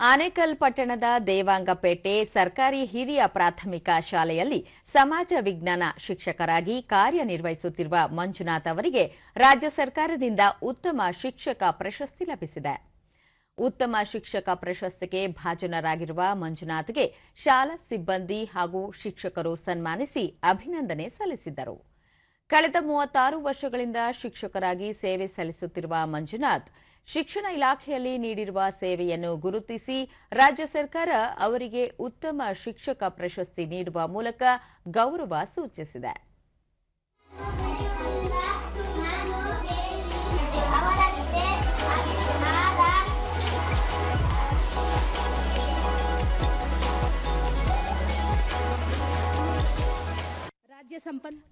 ಆನೇಕಲ್ ಪಟ್ಟಣದ ದೇವಾಂಗಪೇಟೆ ಸರ್ಕಾರಿ ಹಿರಿಯ ಪ್ರಾಥಮಿಕ ಶಾಲೆಯಲ್ಲಿ ಸಮಾಜ ವಿಜ್ಞಾನ ಶಿಕ್ಷಕರಾಗಿ ಕಾರ್ಯನಿರ್ವಹಿಸುತ್ತಿರುವ ಮಂಜುನಾಥ್ ಅವರಿಗೆ ರಾಜ್ಯ ಸರ್ಕಾರದಿಂದ ಉತ್ತಮ ಶಿಕ್ಷಕ ಪ್ರಶಸ್ತಿ ಲಭಿಸಿದೆ. ಉತ್ತಮ ಶಿಕ್ಷಕ ಪ್ರಶಸ್ತಿಗೆ ಭಾಜನರಾಗಿರುವ ಮಂಜುನಾಥ್ಗೆ ಶಾಲಾ ಸಿಬ್ಬಂದಿ ಹಾಗೂ ಶಿಕ್ಷಕರು ಸನ್ಮಾನಿಸಿ ಅಭಿನಂದನೆ ಸಲ್ಲಿಸಿದರು ಕಳೆದ ಮೂವತ್ತಾರು ವರ್ಷಗಳಿಂದ ಶಿಕ್ಷಕರಾಗಿ ಸೇವೆ ಸಲ್ಲಿಸುತ್ತಿರುವ ಮಂಜುನಾಥ್ ಶಿಕ್ಷಣ ಇಲಾಖೆಯಲ್ಲಿ ನೀಡಿರುವ ಸೇವೆಯನ್ನು ಗುರುತಿಸಿ ರಾಜ್ಯ ಸರ್ಕಾರ ಅವರಿಗೆ ಉತ್ತಮ ಶಿಕ್ಷಕ ಪ್ರಶಸ್ತಿ ನೀಡುವ ಮೂಲಕ ಗೌರವ ಸೂಚಿಸಿದೆ.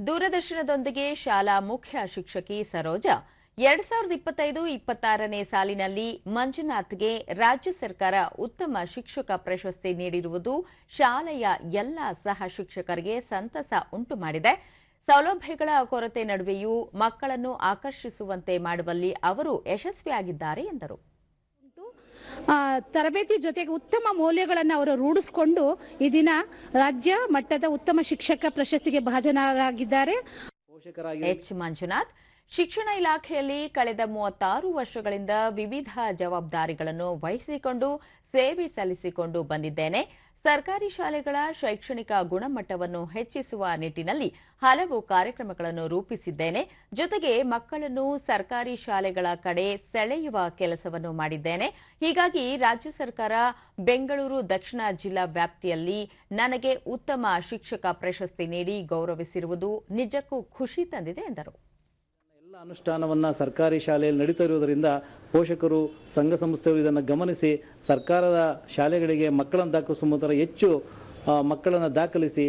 ದೂರದರ್ಶನದೊಂದಿಗೆ ಶಾಲಾ ಮುಖ್ಯ ಶಿಕ್ಷಕಿ ಸರೋಜಾ ಎರಡ್ ಸಾವಿರದ ಇಪ್ಪತ್ತೈದು ಇಪ್ಪತ್ತಾರನೇ ಸಾಲಿನಲ್ಲಿ ಮಂಜುನಾಥ್ಗೆ ರಾಜ್ಯ ಸರ್ಕಾರ ಉತ್ತಮ ಶಿಕ್ಷಕ ಪ್ರಶಸ್ತಿ ನೀಡಿರುವುದು ಶಾಲೆಯ ಎಲ್ಲ ಸಹ ಶಿಕ್ಷಕರಿಗೆ ಸಂತಸ ಉಂಟು ಮಾಡಿದೆ ಸೌಲಭ್ಯಗಳ ಕೊರತೆ ನಡುವೆಯೂ ಮಕ್ಕಳನ್ನು ಆಕರ್ಷಿಸುವಂತೆ ಮಾಡುವಲ್ಲಿ ಅವರು ಯಶಸ್ವಿಯಾಗಿದ್ದಾರೆ ಎಂದರು. ಆ, ತರಬೇತಿ ಜೊತೆಗೆ ಉತ್ತಮ ಮೌಲ್ಯಗಳನ್ನು ಅವರು ರೂಢಿಸಿಕೊಂಡು ಈ ದಿನ ರಾಜ್ಯ ಮಟ್ಟದ ಉತ್ತಮ ಶಿಕ್ಷಕ ಪ್ರಶಸ್ತಿಗೆ ಭಾಜನರಾಗಿದ್ದಾರೆ. ಪೋಷಕರಾಗಿ ಎಚ್ ಮಂಜುನಾಥ್ ಶಿಕ್ಷಣ ಇಲಾಖೆಯಲ್ಲಿ ಕಳೆದ ಮೂವತ್ತಾರು ವರ್ಷಗಳಿಂದ ವಿವಿಧ ಜವಾಬ್ದಾರಿಗಳನ್ನು ವಹಿಸಿಕೊಂಡು ಸೇವೆ ಸಲ್ಲಿಸಿಕೊಂಡು ಬಂದಿದ್ದೇನೆ. ಸರ್ಕಾರಿ ಶಾಲೆಗಳ ಶೈಕ್ಷಣಿಕ ಗುಣಮಟ್ಟವನ್ನು ಹೆಚ್ಚಿಸುವ ನಿಟ್ಟಿನಲ್ಲಿ ಹಲವು ಕಾರ್ಯಕ್ರಮಗಳನ್ನು ರೂಪಿಸಿದ್ದೇನೆ. ಜೊತೆಗೆ ಮಕ್ಕಳನ್ನು ಸರ್ಕಾರಿ ಶಾಲೆಗಳ ಕಡೆ ಸೆಳೆಯುವ ಕೆಲಸವನ್ನು ಮಾಡಿದ್ದೇನೆ. ಹೀಗಾಗಿ ರಾಜ್ಯ ಸರ್ಕಾರ ಬೆಂಗಳೂರು ದಕ್ಷಿಣ ಜಿಲ್ಲಾ ವ್ಯಾಪ್ತಿಯಲ್ಲಿ ನನಗೆ ಉತ್ತಮ ಶಿಕ್ಷಕ ಪ್ರಶಸ್ತಿ ನೀಡಿ ಗೌರವಿಸಿರುವುದು ನಿಜಕ್ಕೂ ಖುಷಿ ತಂದಿದೆ ಎಂದರು. ಅನುಷ್ಠಾನವನ್ನು ಸರ್ಕಾರಿ ಶಾಲೆಯಲ್ಲಿ ನಡೀತಾ ಇರುವುದರಿಂದ ಪೋಷಕರು, ಸಂಘ ಸಂಸ್ಥೆಗಳು ಇದನ್ನು ಗಮನಿಸಿ, ಸರ್ಕಾರದ ಶಾಲೆಗಳಿಗೆ ಮಕ್ಕಳನ್ನು ದಾಖಲಿಸುವ ಮೂಲಕ ಹೆಚ್ಚು ಮಕ್ಕಳನ್ನು ದಾಖಲಿಸಿ